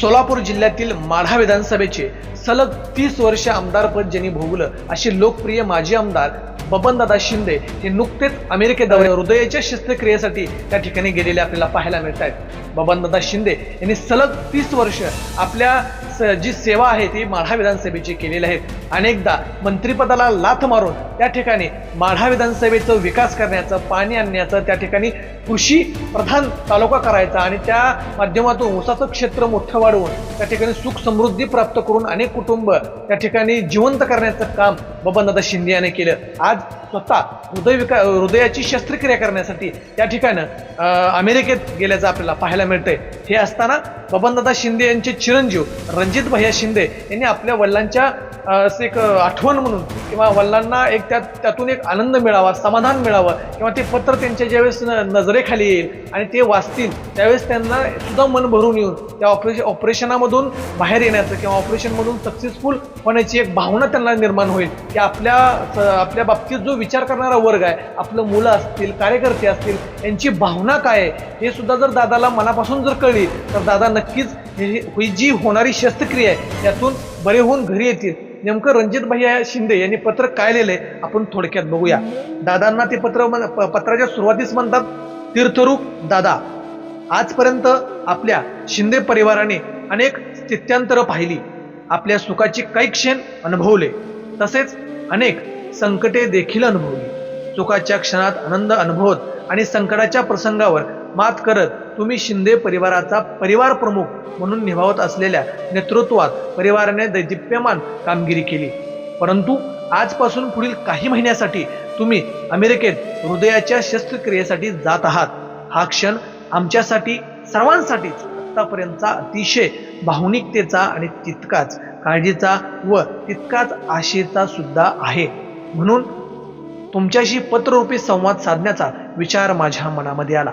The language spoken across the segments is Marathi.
सोलापूर जिल्ह्यातील माढा विधानसभेचे सलग तीस वर्ष आमदारपद ज्यांनी भोगलं असे लोकप्रिय माजी आमदार बबनदादा शिंदे हे नुकतेच अमेरिकेत दौऱ्या हृदयाच्या शस्त्रक्रियेसाठी त्या ठिकाणी गेलेले आपल्याला पाहायला मिळत आहेत बबनदादा शिंदे यांनी सलग तीस वर्ष आपल्या स- जी सेवा आहे ती माढा विधानसभेची केलेली आहे. अनेकदा मंत्रिपदाला लाथ मारून त्या ठिकाणी माढा विधानसभेचं विकास करण्याचं पाणी आणण्याचं त्या ठिकाणी कृषी प्रधान तालुका करायचा आणि त्या माध्यमातून ऊसाचं क्षेत्र मोठं वाढवून त्या ठिकाणी सुख समृद्धी प्राप्त करून अनेक कुटुंब त्या ठिकाणी जिवंत करण्याचं काम बबनदादा शिंदे याने केलं. आज स्वतः हृदय विका हृदयाची शस्त्रक्रिया करण्यासाठी त्या ठिकाणं अमेरिकेत गेल्याचं आपल्याला पाहायला मिळतंय. हे असताना बबनदादा शिंदे यांचे चिरंजीव रणजित भैया शिंदे यांनी आपल्या वडिलांच्या असं एक आठवण म्हणून किंवा वडिलांना एक त्यात त्यातून एक आनंद मिळावा समाधान मिळावं किंवा ते पत्र त्यांच्या ज्यावेळेस न- नजरेखाली येईल आणि ते वाचतील त्यावेळेस त्यांना सुद्धा मन भरून येऊन त्या ऑपरेशन ऑपरेशनामधून बाहेर येण्याचं किंवा ऑपरेशनमधून सक्सेसफुल होण्याची एक भावना त्यांना निर्माण होईल. की आपल्या आपल्या बाबतीत जो विचार करणारा वर्ग आहे आपलं मुलं असतील कार्यकर्ते असतील यांची भावना काय आहे हे सुद्धा जर दादाला मनापासून जर कळली तर दादा नक्कीच ही जी होणारी शस्त्रक्रिया आहे त्यातून बरे होऊन घरी येतील. नेमकं रणजित भैया शिंदे यांनी पत्र काय लिहिलंय आपण थोडक्यात बघूया. दादांना ते पत्र पत्राच्या सुरुवातीस म्हणतात तीर्थरूप दादा. आजपर्यंत आपल्या शिंदे परिवाराने अनेक स्थित्यांतरं पाहिली. आपल्या सुखाची काही क्षण अनुभवले. तसेच अनेक संकटे देखील अनुभवली. सुखाच्या क्षणात आनंद अनुभवत आणि संकटाच्या प्रसंगावर मात करत तुम्ही शिंदे परिवाराचा परिवार प्रमुख म्हणून निभावत असलेल्या नेतृत्वात परिवाराने दैदिप्यमान कामगिरी केली. परंतु आजपासून पुढील काही महिन्यासाठी तुम्ही अमेरिकेत हृदयाच्या शस्त्रक्रियेसाठी जात आहात. हा क्षण आमच्यासाठी सर्वांसाठीच आतापर्यंतचा अतिशय भावनिकतेचा आणि तितकाच काळजीचा व तितकाच आशेचा सुद्धा आहे. म्हणून तुमच्याशी पत्ररूपी संवाद साधण्याचा विचार माझ्या मनामध्ये आला.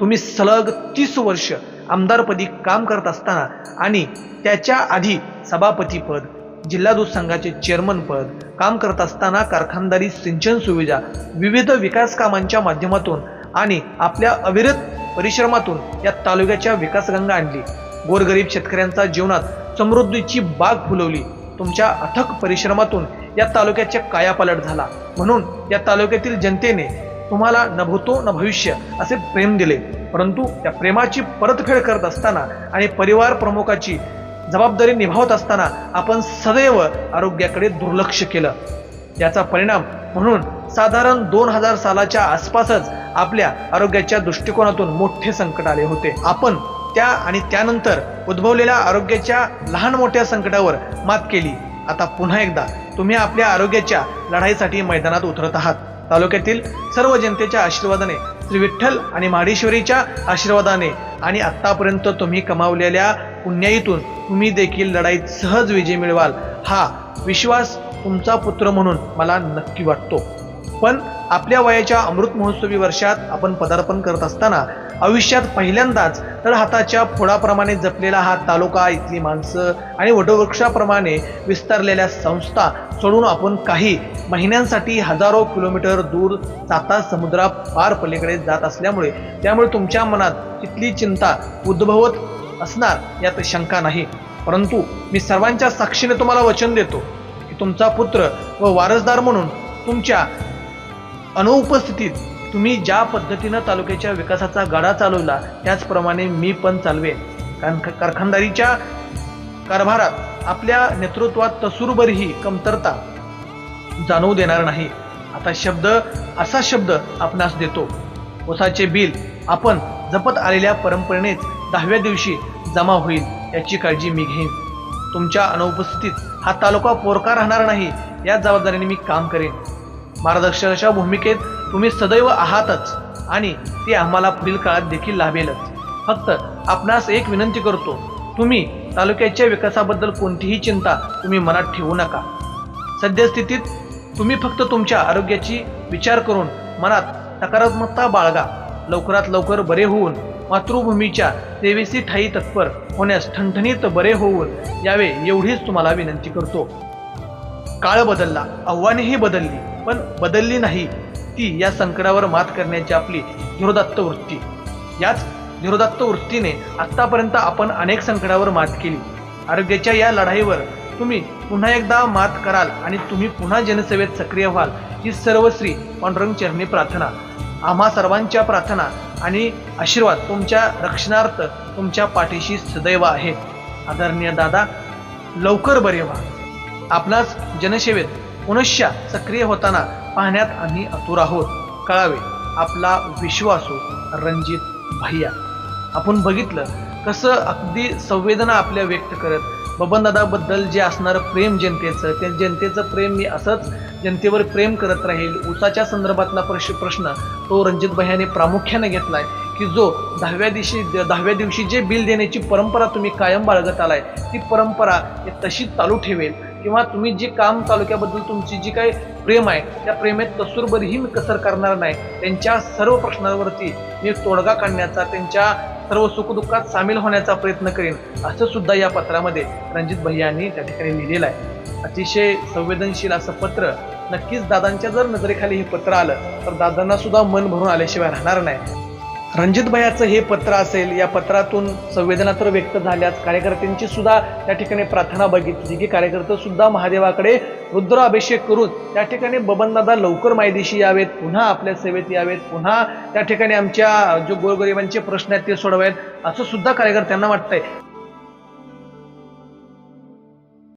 तुम्ही सलग तीस वर्ष आमदारपदी काम करत असताना आणि त्याच्या आधी सभापतीपद जिल्हा दूध संघाचे चेअरमन पद काम करत असताना कारखानदारी सिंचन सुविधा विविध विकास कामांच्या माध्यमातून आणि आपल्या अविरत परिश्रमातून या तालुक्याच्या विकासगंगा आणली. गोरगरीब शेतकऱ्यांचा जीवनात समृद्धीची बाग फुलवली. तुमच्या अथक परिश्रमातून या तालुक्याच्या कायापालट झाला. म्हणून या तालुक्यातील जनतेने तुम्हाला न भूतो न भविष्य असे प्रेम दिले. परंतु त्या प्रेमाची परतफेड करत असताना आणि परिवार प्रमुखाची जबाबदारी निभावत असताना आपण सदैव आरोग्याकडे दुर्लक्ष केलं. याचा परिणाम म्हणून साधारण दोन हजार सालाच्या आसपासच आपल्या आरोग्याच्या दृष्टिकोनातून मोठे संकट आले होते. आपण त्या आणि त्यानंतर उद्भवलेल्या आरोग्याच्या लहान मोठ्या संकटावर मात केली. आता पुन्हा एकदा तुम्ही आपल्या आरोग्याच्या लढाईसाठी मैदानात उतरत आहात. तालुक्यातील सर्व जनतेच्या आशीर्वादाने श्री विठ्ठल आणि माडेश्वरीच्या आशीर्वादाने आणि आत्तापर्यंत तुम्ही कमावलेल्या पुण्याईतून तुम्ही देखील लढाईत सहज विजय मिळवाल हा विश्वास तुमचा पुत्र म्हणून मला नक्की वाटतो. पण आपल्या वयाच्या अमृत महोत्सवी वर्षात आपण पदार्पण करत असताना आयुष्यात पहिल्यांदाच तर हाताच्या फोडाप्रमाणे जपलेला हा तालुका इथली माणसं आणि वटवृक्षाप्रमाणे विस्तारलेल्या संस्था सोडून आपण काही महिन्यांसाठी हजारो किलोमीटर दूर जाता समुद्रा पार पलीकडे जात असल्यामुळे त्यामुळे तुमच्या मनात तिथली चिंता उद्भवत असणार यात शंका नाही. परंतु मी सर्वांच्या साक्षीने तुम्हाला वचन देतो की तुमचा पुत्र व वारसदार म्हणून तुमच्या अनुपस्थितीत तुम्ही ज्या पद्धतीनं तालुक्याच्या विकासाचा गाडा चालवला त्याचप्रमाणे मी पण चालवेन. कारण कारखानदारीच्या कारभारात आपल्या नेतृत्वात तसूरभरही कमतरता जाणवू देणार नाही. आता शब्द असा शब्द आपणास देतो. ओसाचे बिल आपण जपत आलेल्या परंपरेनेच दहाव्या दिवशी जमा होईल याची काळजी मी घेईन. तुमच्या अनुपस्थितीत हा तालुका पोरका राहणार नाही या जबाबदारीने मी काम करेन. मार्गदर्शकाच्या भूमिकेत तुम्ही सदैव आहातच आणि ते आम्हाला पुढील काळात देखील लाभेलच. फक्त आपणास एक विनंती करतो तुम्ही तालुक्याच्या विकासाबद्दल कोणतीही चिंता तुम्ही मनात ठेवू नका. सद्यस्थितीत तुम्ही फक्त तुमच्या आरोग्याची विचार करून मनात सकारात्मकता बाळगा. लवकरात लवकर बरे होऊन मातृभूमीच्या सेवेसी ठाई तत्पर होण्यास ठणठणीत बरे होऊन यावे एवढीच तुम्हाला विनंती करतो. काळ बदलला आव्हानेही बदलली पण बदलली नाही. ती या संकटावर मात करण्याची आपली धुरदत्त वृत्ती. याच धीरोदात्त वृत्तीने आत्तापर्यंत आपण अनेक संकटावर मात केली. आरोग्याच्या या लढाईवर तुम्ही पुन्हा एकदा मात कराल आणि तुम्ही पुन्हा जनसेवेत सक्रिय व्हाल ही सर्वश्री पांडुरंग चरणी प्रार्थना. आम्हा सर्वांच्या प्रार्थना आणि आशीर्वाद तुमच्या रक्षणार्थ तुमच्या पाठीशी सदैव आहे. आदरणीय दादा लवकर बरे व्हा. आपणास जनसेवेत पुनश्च सक्रिय होताना पाहण्यात आम्ही आतुर आहोत. कळावे आपला विश्वासू हो, रणजित भैया. आपण बघितलं कसं अगदी संवेदना आपल्या व्यक्त करत बबनदादाबद्दल जे असणारं प्रेम जनतेचं ते जनतेचं प्रेम मी असंच जनतेवर प्रेम करत राहील उसाच्या संदर्भातला प्रश प्रश्न तो रणजित भैयाने प्रामुख्याने आहे की जो दहाव्या दिवशी दहाव्या दिवशी जे बिल देण्याची परंपरा तुम्ही कायम बाळगत आलाय ती परंपरा तशी तशीच चालू ठेवेल किंवा तुम्ही जे काम तालुक्याबद्दल तुमची जी काही प्रेम आहे त्या प्रेमेत कसूरभरही मी कसर करणार नाही. त्यांच्या सर्व प्रश्नांवरती मी तोडगा काढण्याचा त्यांच्या सर्व सुखदुःखात सामील होण्याचा प्रयत्न करेन असं सुद्धा या पत्रामध्ये रणजित भैयांनी त्या ठिकाणी लिहिलेलं आहे. अतिशय संवेदनशील असं पत्र नक्कीच दादांच्या जर नजरेखाली हे पत्र आलं तर दादांना सुद्धा मन भरून आल्याशिवाय राहणार नाही. रणजित भैयाचं हे पत्र असेल या पत्रातून संवेदना तर व्यक्त झाल्याच कार्यकर्त्यांची सुद्धा त्या ठिकाणी प्रार्थना बघितली. की कार्यकर्ते सुद्धा महादेवाकडे रुद्र अभिषेक करून त्या ठिकाणी बबनदादा लवकर मायदेशी यावेत पुन्हा आपल्या सेवेत यावेत पुन्हा त्या ठिकाणी आमच्या जो गोरगरिबांचे प्रश्न आहेत ते सोडवावेत असं सुद्धा कार्यकर्त्यांना वाटतंय.